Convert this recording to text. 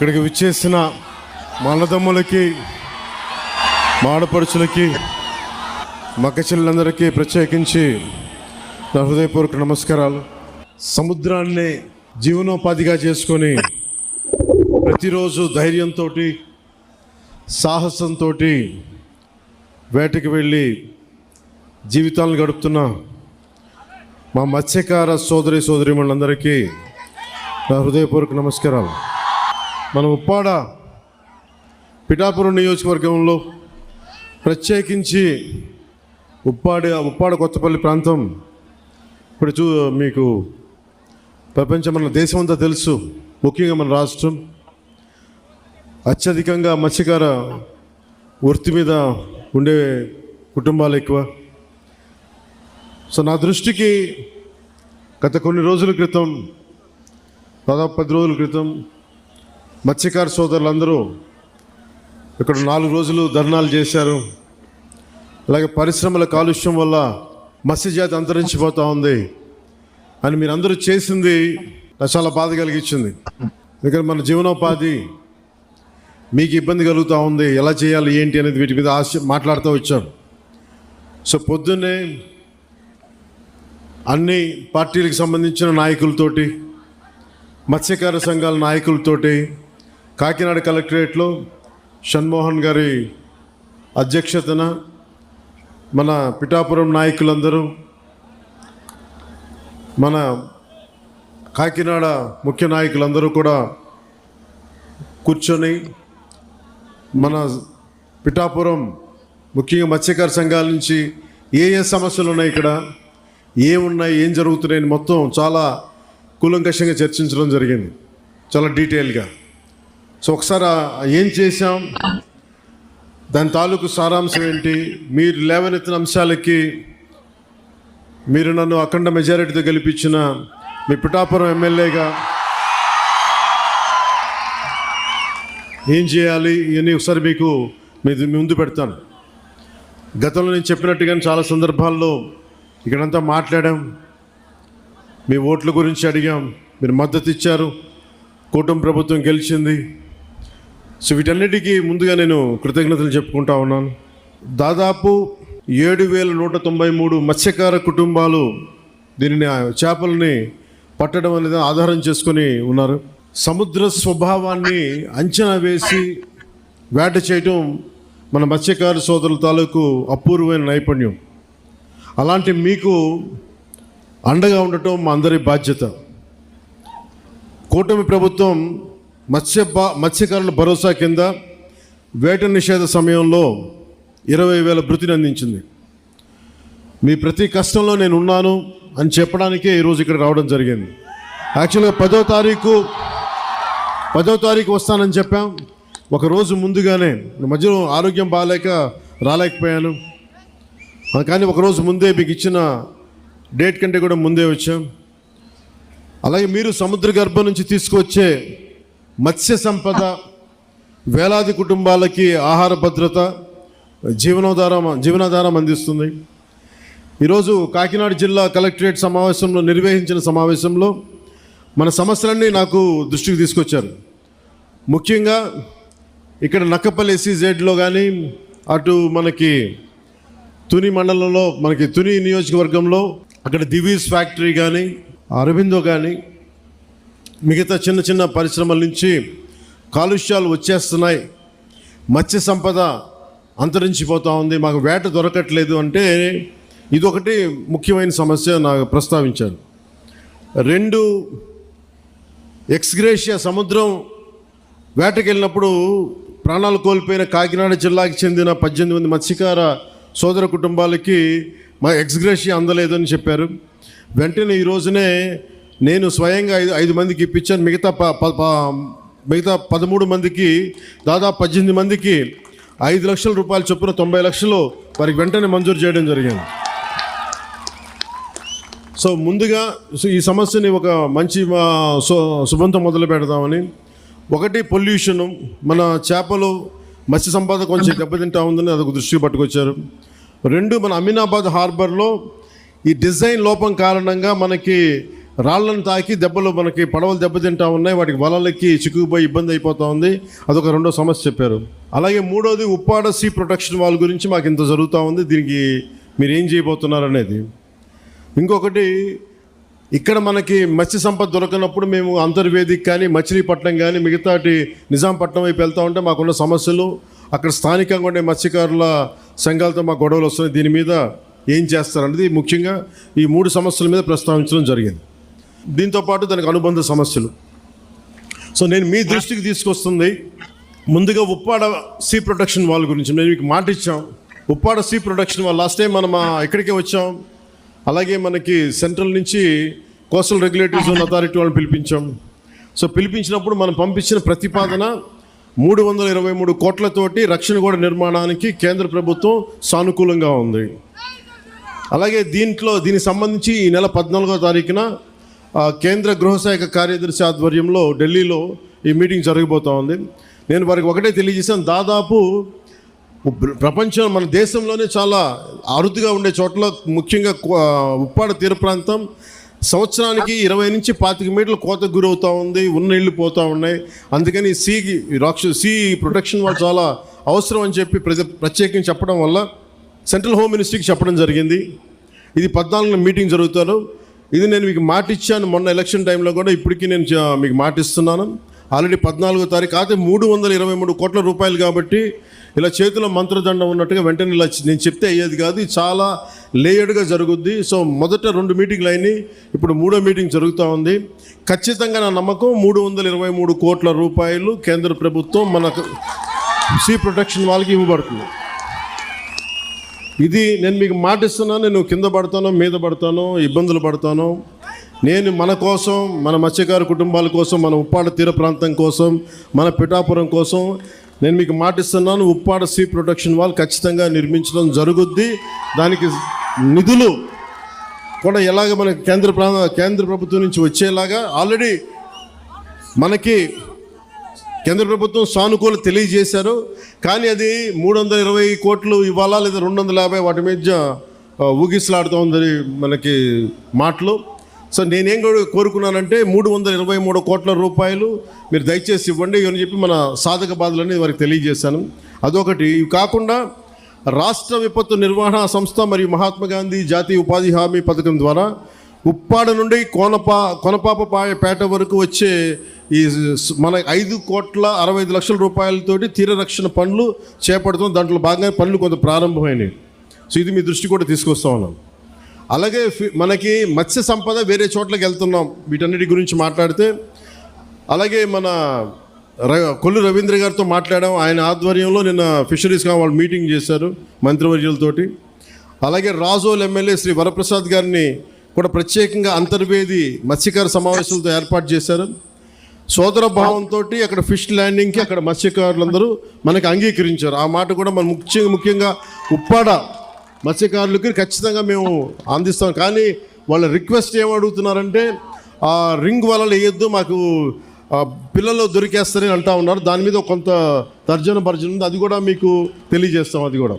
ఇక్కడికి విచ్చేసిన మా మాడపరుచులకి మా ప్రత్యేకించి నా హృదయపూర్వక నమస్కారాలు. సముద్రాన్ని జీవనోపాధిగా చేసుకొని ప్రతిరోజు ధైర్యంతో సాహసంతో వేటకి వెళ్ళి జీవితాలను గడుపుతున్న మా మత్స్యకార సోదరి సోదరిమణులందరికీ నా హృదయపూర్వక నమస్కారాలు. మన ఉప్పాడ పిఠాపురం నియోజకవర్గంలో ప్రత్యేకించి ఉప్పాడ ఉప్పాడ కొత్తపల్లి ప్రాంతం ఇప్పుడు చూ మీకు ప్రపంచం మన దేశం అంతా తెలుసు ముఖ్యంగా మన రాష్ట్రం. అత్యధికంగా మత్స్యకార వృత్తి మీద ఉండే కుటుంబాలు ఎక్కువ. సో నా దృష్టికి గత కొన్ని రోజుల క్రితం దాదాపు పది రోజుల క్రితం మత్స్యకార సోదరులందరూ ఇక్కడ నాలుగు రోజులు ధర్నాలు చేశారు. అలాగే పరిశ్రమల కాలుష్యం వల్ల మత్స్యజాతి అంతరించిపోతూ ఉంది అని మీరందరూ చేసింది నాకు చాలా బాధ కలిగించింది. ఎందుకంటే మన జీవనోపాధి మీకు ఇబ్బంది కలుగుతూ ఉంది. ఎలా చేయాలి ఏంటి అనేది వీటి మీద ఆశ మాట్లాడుతూ వచ్చాం. సో పొద్దున్నే అన్ని పార్టీలకు సంబంధించిన నాయకులతోటి మత్స్యకార సంఘాల నాయకులతోటి కాకినాడ కలెక్టరేట్లో షణ్మోహన్ గారి అధ్యక్షతన మన పిఠాపురం నాయకులందరూ మన కాకినాడ ముఖ్య నాయకులందరూ కూడా కూర్చొని మన పిఠాపురం ముఖ్యంగా మత్స్యకార సంఘాల నుంచి ఏ ఏ సమస్యలు ఉన్నాయి ఇక్కడ ఏమున్నాయి ఏం జరుగుతున్నాయని మొత్తం చాలా కూలంకషంగా చర్చించడం జరిగింది. చాలా డీటెయిల్గా. సో ఒకసారి ఏం చేశాం? దాని తాలూకు సారాంశం ఏంటి? మీరు లేవనెత్తిన అంశాలకి మీరు నన్ను అఖండ మెజారిటీతో గెలిపించిన మీ పిఠాపురం ఎమ్మెల్యేగా ఏం చేయాలి? ఇవన్నీ ఒకసారి మీకు మీ ముందు పెడతాను. గతంలో నేను చెప్పినట్టుగా చాలా సందర్భాల్లో ఇక్కడంతా మాట్లాడాం. మీ ఓట్ల గురించి అడిగాం. మీరు మద్దతు ఇచ్చారు. కూటమి ప్రభుత్వం గెలిచింది. సో వీటన్నిటికీ ముందుగా నేను కృతజ్ఞతలు చెప్పుకుంటా ఉన్నాను. దాదాపు ఏడు వేల నూట తొంభై మూడు మత్స్యకార కుటుంబాలు దీనిని చేపలని పట్టడం అనేది ఆధారం చేసుకొని ఉన్నారు. సముద్ర స్వభావాన్ని అంచనా వేసి వేట చేయటం మన మత్స్యకార సోదరుల తాలూకు అపూర్వమైన నైపుణ్యం. అలాంటి మీకు అండగా ఉండటం మా అందరి బాధ్యత. కూటమి ప్రభుత్వం మత్స్య మత్స్యకారుల భరోసా కింద వేట నిషేధ సమయంలో ఇరవై వేల భృతిని అందించింది మీ ప్రతి కష్టంలో నేను ఉన్నాను అని చెప్పడానికే ఈరోజు ఇక్కడ రావడం జరిగింది. యాక్చువల్గా పదో తారీఖు పదో తారీఖు వస్తానని చెప్పాం. ఒక రోజు ముందుగానే మధ్యలో ఆరోగ్యం బాగాలేక రాలేకపోయాను. కానీ ఒకరోజు ముందే మీకు ఇచ్చిన డేట్ కంటే కూడా ముందే వచ్చాం. అలాగే మీరు సముద్ర గర్భం నుంచి తీసుకొచ్చే మత్స్య సంపద వేలాది కుటుంబాలకి ఆహార భద్రత జీవనోధారం జీవనాధారం అందిస్తుంది. ఈరోజు కాకినాడ జిల్లా కలెక్టరేట్ సమావేశంలో నిర్వహించిన సమావేశంలో మన సమస్యలన్నీ నాకు దృష్టికి తీసుకొచ్చారు. ముఖ్యంగా ఇక్కడ నక్కపల్లి ఎస్సీజెడ్లో కానీ అటు మనకి తుని మండలంలో మనకి తుని నియోజకవర్గంలో అక్కడ దివీస్ ఫ్యాక్టరీ కానీ అరవిందో కానీ మిగతా చిన్న చిన్న పరిశ్రమల నుంచి కాలుష్యాలు వచ్చేస్తున్నాయి. మత్స్య సంపద అంతరించిపోతూ ఉంది. మాకు వేట దొరకట్లేదు అంటే ఇదొకటి ముఖ్యమైన సమస్య నాకు ప్రస్తావించాను రెండు ఎక్స్గ్రేషియా సముద్రం వేటకెళ్ళినప్పుడు ప్రాణాలు కోల్పోయిన కాకినాడ జిల్లాకి చెందిన పద్దెనిమిది మంది మత్స్యకార సోదర కుటుంబాలకి మా ఎక్స్గ్రేషియా అందలేదని చెప్పారు. వెంటనే ఈ రోజునే నేను స్వయంగా ఐదు ఐదు మందికి ఇప్పించాను. మిగతా ప ప- మిగతా పదమూడు మందికి దాదాపు పద్దెనిమిది మందికి ఐదు లక్షల రూపాయలు చొప్పున తొంభై లక్షలు వారికి వెంటనే మంజూరు చేయడం జరిగింది. సో ముందుగా సో ఈ సమస్యని ఒక మంచి సు- శుభంతో మొదలు పెడదామని. ఒకటి పొల్యూషను. మన చేపలు మత్స్య సంపద కొంచెం దెబ్బతింటా ఉందని అదొక దృష్టికి పట్టుకొచ్చారు. రెండు మన అమీనాబాద్ హార్బర్లో ఈ డిజైన్ లోపం కారణంగా మనకి రాళ్ళను తాకి దెబ్బలు మనకి పడవలు దెబ్బతింటా ఉన్నాయి. వాటికి వలలకి చిక్కుకుపోయి ఇబ్బంది అయిపోతూ ఉంది. అదొక రెండో సమస్య చెప్పారు. అలాగే మూడోది ఉప్పాడ సీ ప్రొటెక్షన్ వాళ్ళ గురించి మాకు ఇంత జరుగుతూ ఉంది. దీనికి మీరు ఏం చేయబోతున్నారు అనేది ఇంకొకటి ఇక్కడ మనకి మత్స్య సంపద దొరకనప్పుడు మేము అంతర్వేదికి కానీ మచిలీపట్నం కానీ మిగతాటి నిజాంపట్నం వైపు వెళ్తూ ఉంటే మాకున్న సమస్యలు అక్కడ స్థానికంగా ఉండే మత్స్యకారుల సంఘాలతో మాకు గొడవలు వస్తున్నాయి. దీని మీద ఏం చేస్తారనేది ముఖ్యంగా ఈ మూడు సమస్యల మీద ప్రస్తావించడం జరిగింది. దీంతో పాటు దానికి అనుబంధ సమస్యలు. సో నేను మీ దృష్టికి తీసుకొస్తుంది ముందుగా ఉప్పాడ సీ ప్రొటెక్షన్ వాళ్ళ గురించి. మేము మీకు మాట ఇచ్చాం. ఉప్పాడ సీ ప్రొటెక్షన్ వాళ్ళు లాస్ట్ టైం మనం ఎక్కడికే వచ్చాం? అలాగే మనకి సెంట్రల్ నుంచి కోస్టల్ రెగ్యులేటరీ జోన్ అథారిటీ వాళ్ళని పిలిపించాం. సో పిలిపించినప్పుడు మనం పంపించిన ప్రతిపాదన మూడు వందల ఇరవై మూడు కోట్లతోటి రక్షణ గోడ నిర్మాణానికి కేంద్ర ప్రభుత్వం సానుకూలంగా ఉంది. అలాగే దీంట్లో దీనికి సంబంధించి ఈ నెల పద్నాలుగో తారీఖున కేంద్ర గృహశాఖ కార్యదర్శి ఆధ్వర్యంలో ఢిల్లీలో ఈ మీటింగ్ జరగబోతూ ఉంది. నేను వారికి ఒకటే తెలియజేశాను. దాదాపు ప్రపంచం మన దేశంలోనే చాలా అరుదుగా ఉండే చోట్ల ముఖ్యంగా ఉప్పాడ తీర ప్రాంతం సంవత్సరానికి ఇరవై నుంచి పాతిక మీటర్ల కోతకు గురవుతూ ఉంది ఉన్న ఇళ్ళు పోతూ ఉన్నాయి. అందుకని సీ రాక్ష సీ ప్రొటెక్షన్ వాళ్ళు చాలా అవసరం అని చెప్పి ప్రజ ప్రత్యేకించి చెప్పడం వల్ల సెంట్రల్ హోమ్ మినిస్ట్రీకి చెప్పడం జరిగింది. ఇది పద్నాలుగున మీటింగ్ జరుగుతారు. ఇది నేను మీకు మాట ఇచ్చాను. మొన్న ఎలక్షన్ టైంలో కూడా ఇప్పటికీ నేను మీకు మాట ఇస్తున్నాను. ఆల్రెడీ పద్నాలుగో తారీఖు అయితే మూడు వందల ఇరవై మూడు కోట్ల రూపాయలు కాబట్టి ఇలా చేతిలో మంత్రదండం ఉన్నట్టుగా వెంటనే ఇలా నేను చెప్తే అయ్యేది కాదు. ఇది చాలా లేయర్డ్గా జరుగుద్ది. సో మొదట రెండు మీటింగ్లు అయినాయి. ఇప్పుడు మూడో మీటింగ్ జరుగుతూ ఉంది. ఖచ్చితంగా నా నమ్మకం మూడు వందల ఇరవై మూడు కోట్ల రూపాయలు కేంద్ర ప్రభుత్వం మనకు సీ ప్రొటెక్షన్ వాళ్ళకి ఇవ్వబడుతుంది. ఇది నేను మీకు మాటిస్తున్నాను నేను కింద పడతాను మీద పడతాను ఇబ్బందులు పడతాను. నేను మన కోసం మన మత్స్యకారు కుటుంబాల కోసం మన ఉప్పాడ తీర ప్రాంతం కోసం మన పిఠాపురం కోసం నేను మీకు మాటిస్తున్నాను ఉప్పాడ సీ ప్రొటెక్షన్ వాల్ ఖచ్చితంగా నిర్మించడం జరుగుద్ది. దానికి నిధులు కూడా ఎలాగ మన కేంద్ర ప్రా కేంద్ర ప్రభుత్వం నుంచి వచ్చేలాగా ఆల్రెడీ మనకి కేంద్ర ప్రభుత్వం సానుకూల తెలియజేశారు. కానీ అది మూడు వందల ఇరవై కోట్లు ఇవ్వాలా లేదా రెండు వందల యాభై వాటి మధ్య ఊగిసలాడుతోంది ఉందని మనకి మాటలు. సో నేనేం కూడా కోరుకున్నానంటే మూడు వందల ఇరవై మూడు కోట్ల రూపాయలు మీరు దయచేసి ఇవ్వండి అని చెప్పి మన సాధక బాధలని వారికి తెలియజేశాను. అదొకటి. ఇవి కాకుండా రాష్ట్ర విపత్తు నిర్వహణ సంస్థ మరియు మహాత్మా గాంధీ జాతీయ ఉపాధి హామీ పథకం ద్వారా ఉప్పాడ నుండి కోనపా కొనపాప పేట వరకు వచ్చే ఈ మన ఐదు కోట్ల అరవై ఐదు లక్షల రూపాయలతోటి తీర రక్షణ పనులు చేపడుతున్నాం దాంట్లో భాగంగా పనులు కొంత ప్రారంభమైనవి సో ఇది మీ దృష్టి కూడా తీసుకొస్తా ఉన్నాం. అలాగే ఫి- మనకి మత్స్య సంపద వేరే చోట్లకి వెళ్తున్నాం. వీటన్నిటి గురించి మాట్లాడితే అలాగే మన ర- కొల్లు రవీంద్ర గారితో మాట్లాడాం. ఆయన ఆధ్వర్యంలో నిన్న ఫిషరీస్గా వాళ్ళు మీటింగ్ చేశారు మంత్రివర్యులతోటి. అలాగే రాజోల్ ఎమ్మెల్యే శ్రీ వరప్రసాద్ గారిని కూడా ప్రత్యేకంగా అంతర్వేది మత్స్యకార సమావేశాలతో ఏర్పాటు చేశారు. సోదర భావంతో అక్కడ ఫిష్ ల్యాండింగ్కి అక్కడ మత్స్యకారులందరూ మనకి అంగీకరించారు. ఆ మాట కూడా మనం ముఖ్యంగా ముఖ్యంగా ఉప్పాడ మత్స్యకారులకి ఖచ్చితంగా మేము అందిస్తాం. కానీ వాళ్ళ రిక్వెస్ట్ ఏమి అడుగుతున్నారంటే ఆ రింగ్ వలలు వేయొద్దు మాకు పిల్లలు దొరికేస్తారని అంటా ఉన్నారు. దాని మీద కొంత తర్జన భర్జన ఉంది. అది కూడా మీకు తెలియజేస్తాం అది కూడా.